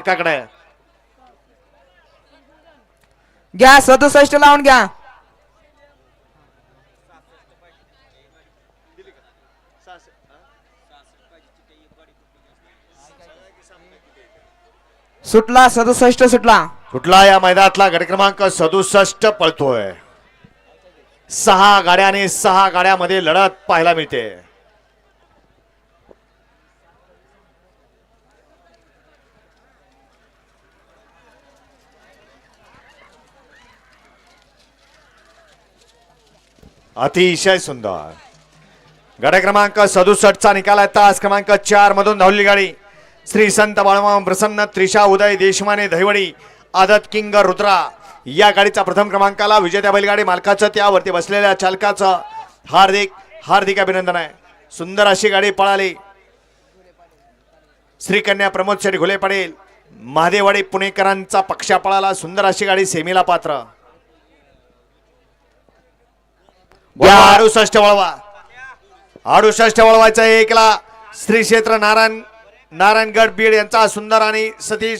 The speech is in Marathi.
एकाकडे. घ्या सदुसष्ट लावून घ्या. सुटला सदुसष्ट सुटला. कुठला या मैदानातला गट क्रमांक सदुसष्ट पळतोय. सहा गाड्या आणि सहा गाड्यामध्ये लढत पाहायला मिळते. अतिशय सुंदर. गड क्रमांक सदुसष्टचा निकाल आहे. तास क्रमांक चार मधून धावली गाडी. श्री संत बाळमाम प्रसन्न त्रिशा उदय देशमाने दहिवडी आदत किंग रुद्रा या गाडीचा प्रथम क्रमांकाला विजेत्या बैलगाडी मालकाचं त्यावरती बसलेल्या चालकाचं हार्दिक हार्दिक अभिनंदन आहे. सुंदर अशी गाडी पळाली. श्रीकन्या प्रमोद शेठ घुले पडेल महादेवाडी पुणेकरांचा पक्षा पळाला. सुंदर अशी गाडी सेमीला पात्र. अडुसष्ट वळवा. अडुसष्ट वळवायचा एकला. श्री क्षेत्र नारायण नारायणगड बीड यांचा सुंदर आणि सतीश